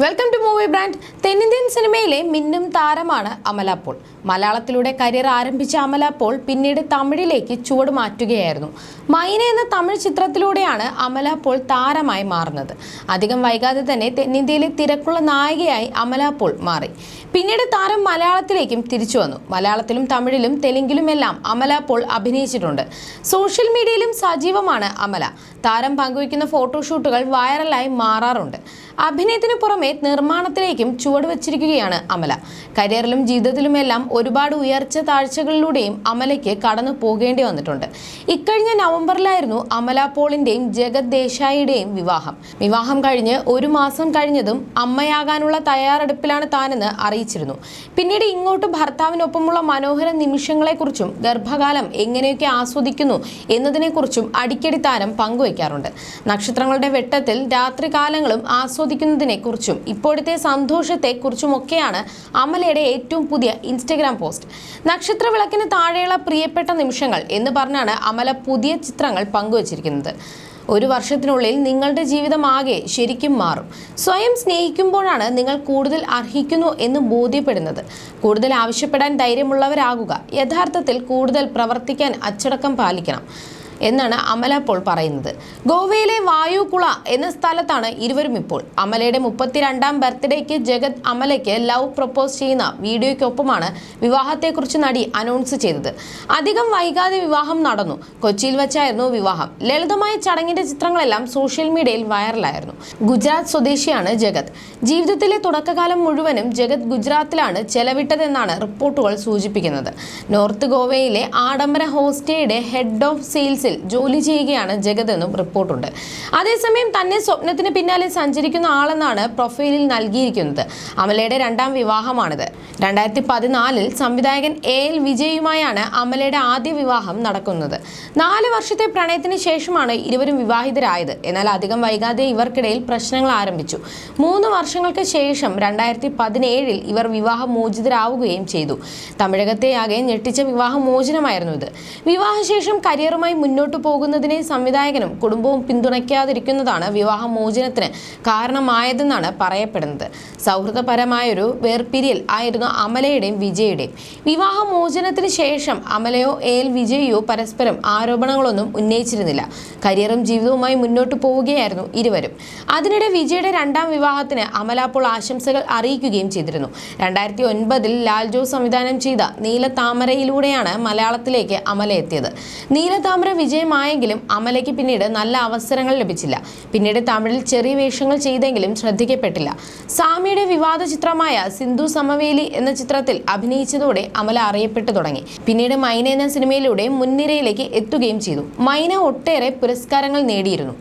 Welcome to movie brand തെന്നിന്ത്യൻ സിനിമയിലെ മിന്നും താരമാണ് അമല പോൾ. മലയാളത്തിലൂടെ കരിയർ ആരംഭിച്ച അമല പോൾ പിന്നീട് തമിഴിലേക്ക് ചുവട് മാറ്റുകയായിരുന്നു. മൈന എന്ന തമിഴ് ചിത്രത്തിലൂടെയാണ് അമല പോൾ താരമായി മാറുന്നത്. അധികം വൈകാതെ തന്നെ തെന്നിന്ത്യയിലെ തിരക്കുള്ള നായികയായി അമല പോൾ മാറി. പിന്നീട് താരം മലയാളത്തിലേക്കും തിരിച്ചു വന്നു. മലയാളത്തിലും തമിഴിലും തെലുങ്കിലുമെല്ലാം അമല പോൾ അഭിനയിച്ചിട്ടുണ്ട്. സോഷ്യൽ മീഡിയയിലും സജീവമാണ് അമല. താരം പങ്കുവയ്ക്കുന്ന ഫോട്ടോഷൂട്ടുകൾ വൈറലായി മാറാറുണ്ട്. അഭിനയത്തിന് പുറമെ നിർമ്മാണത്തിലേക്കും ചുവടുവച്ചിരിക്കുകയാണ് അമല. കരിയറിലും ജീവിതത്തിലുമെല്ലാം ഒരുപാട് ഉയർച്ച താഴ്ചകളിലൂടെയും അമലയ്ക്ക് കടന്നു പോകേണ്ടി വന്നിട്ടുണ്ട്. ഇക്കഴിഞ്ഞ നവംബറിലായിരുന്നു അമല പോളിന്റെയും ജഗത് ദേശായിയുടെയും വിവാഹം. വിവാഹം കഴിഞ്ഞ് ഒരു മാസം കഴിഞ്ഞതും അമ്മയാകാനുള്ള തയ്യാറെടുപ്പിലാണ് താനെന്ന് അറിയിച്ചിരുന്നു. പിന്നീട് ഇങ്ങോട്ട് ഭർത്താവിനൊപ്പമുള്ള മനോഹര നിമിഷങ്ങളെക്കുറിച്ചും ഗർഭകാലം എങ്ങനെയൊക്കെ ആസ്വദിക്കുന്നു എന്നതിനെക്കുറിച്ചും അടിക്കടി താരം പങ്കുവയ്ക്കാറുണ്ട്. നക്ഷത്രങ്ങളുടെ വെട്ടത്തിൽ രാത്രികാലങ്ങളും ആസ്വദിക്കുന്നതിനെക്കുറിച്ചും ഇപ്പോഴത്തെ സന്തോഷത്തെ കുറിച്ചുമൊക്കെയാണ് അമലയുടെ ഏറ്റവും പുതിയ ഇൻസ്റ്റഗ്രാം പോസ്റ്റ് നക്ഷത്ര വിളക്കിന് താഴെയുള്ള പ്രിയപ്പെട്ട നിമിഷങ്ങൾ എന്ന് പറഞ്ഞാണ് അമല പുതിയ ചിത്രങ്ങൾ പങ്കുവച്ചിരിക്കുന്നത്. ഒരു വർഷത്തിനുള്ളിൽ നിങ്ങളുടെ ജീവിതം ആകെ ശരിക്കും മാറും. സ്വയം സ്നേഹിക്കുമ്പോഴാണ് നിങ്ങൾ കൂടുതൽ അർഹിക്കുന്നു എന്ന് ബോധ്യപ്പെടുന്നത്. കൂടുതൽ ആവശ്യപ്പെടാൻ ധൈര്യമുള്ളവരാകുക യഥാർത്ഥത്തിൽ കൂടുതൽ പ്രവർത്തിക്കാൻ അച്ചടക്കം പാലിക്കണം. എന്നാണ് അമല പോൾ പറയുന്നത്. ഗോവയിലെ വായുകുള എന്ന സ്ഥലത്താണ് ഇരുവരും ഇപ്പോൾ. അമലയുടെ മുപ്പത്തിരണ്ടാം ബർത്ത്ഡേക്ക് ജഗത് അമലയ്ക്ക് ലവ് പ്രപ്പോസ് ചെയ്യുന്ന വീഡിയോയ്ക്കൊപ്പമാണ് വിവാഹത്തെക്കുറിച്ച് നടി അനൗൺസ് ചെയ്തത്. അധികം വൈകാതെ വിവാഹം നടന്നു. കൊച്ചിയിൽ വെച്ചായിരുന്നു വിവാഹം. ലളിതമായ ചടങ്ങിന്റെ ചിത്രങ്ങളെല്ലാം സോഷ്യൽ മീഡിയയിൽ വൈറലായിരുന്നു. ഗുജറാത്ത് സ്വദേശിയാണ് ജഗത്. ജീവിതത്തിലെ തുടക്കകാലം മുഴുവനും ജഗത് ഗുജറാത്തിലാണ് ചെലവിട്ടതെന്നാണ് റിപ്പോർട്ടുകൾ സൂചിപ്പിക്കുന്നത്. നോർത്ത് ഗോവയിലെ ആഡംബര ഹോസ്റ്റയുടെ ഹെഡ് ഓഫ് സെയിൽസിൽ ജോലി ചെയ്യുകയാണ് ജഗത് എന്നും റിപ്പോർട്ടുണ്ട്. അതേസമയം തന്നെ സ്വപ്നത്തിന് പിന്നാലെ സഞ്ചരിക്കുന്ന ആളെന്നാണ് പ്രൊഫൈലിൽ നൽകിയിരിക്കുന്നത്. അമലയുടെ രണ്ടാം വിവാഹമാണിത്. രണ്ടായിരത്തി പതിനാലിൽ സംവിധായകൻ എ എൽ വിജയുമായാണ് അമലയുടെ ആദ്യ വിവാഹം നടക്കുന്നത്. നാല് വർഷത്തെ പ്രണയത്തിന് ശേഷമാണ് ഇരുവരും വിവാഹിതരായത്. എന്നാൽ അധികം വൈകാതെ ഇവർക്കിടയിൽ പ്രശ്നങ്ങൾ ആരംഭിച്ചു. മൂന്ന് വർഷങ്ങൾക്ക് ശേഷം രണ്ടായിരത്തി പതിനേഴിൽ ഇവർ വിവാഹമോചിതരാവുകയും ചെയ്തു. തമിഴകത്തെ തമിഴകത്തെയാകെ ഞെട്ടിച്ച വിവാഹമോചനമായിരുന്നു ഇത്. വിവാഹശേഷം കരിയറുമായി മുന്നോട്ടു പോകുന്നതിനെ സംവിധായകനും കുടുംബവും പിന്തുണയ്ക്കാതിരിക്കുന്നതാണ് വിവാഹമോചനത്തിന് കാരണമായതെന്നാണ് പറയപ്പെടുന്നത്. സൗഹൃദപരമായൊരു വേർപിരിയൽ ആയിരുന്നു അമലയുടെയും വിജയുടെയും. വിവാഹമോചനത്തിന് ശേഷം അമലയോ എൽ വിജയോ പരസ്പരം ആരോപണങ്ങളൊന്നും ഉന്നയിച്ചിരുന്നില്ല. കരിയറും ജീവിതവുമായി മുന്നോട്ടു പോവുകയായിരുന്നു ഇരുവരും. അതിനിടെ വിജയുടെ രണ്ടാം വിവാഹത്തിന് അമല അപ്പോൾ ആശംസകൾ അറിയിക്കുകയും ചെയ്തിരുന്നു. രണ്ടായിരത്തി ഒൻപതിൽ ലാൽജോ സംവിധാനം ചെയ്ത നീലത്താമരയിലൂടെയാണ് മലയാളത്തിലേക്ക് അമല എത്തിയത്. നീലത്താമര വിജയമായെങ്കിലും അമലയ്ക്ക് പിന്നീട് നല്ല അവസരങ്ങൾ ലഭിച്ചില്ല. പിന്നീട് തമിഴിൽ ചെറിയ വേഷങ്ങൾ ചെയ്തെങ്കിലും ശ്രദ്ധിക്കപ്പെട്ടില്ല. സാമിയുടെ വിവാദ ചിത്രമായ സിന്ധു സമവേലി എന്ന ചിത്രത്തിൽ അഭിനയിച്ചതോടെ അമല അറിയപ്പെട്ടു തുടങ്ങി. പിന്നീട് മൈന എന്ന സിനിമയിലൂടെ മുൻനിരയിലേക്ക് എത്തുകയും ചെയ്തു. മൈന ഒട്ടേറെ പുരസ്കാരങ്ങൾ നേടിയിരുന്നു.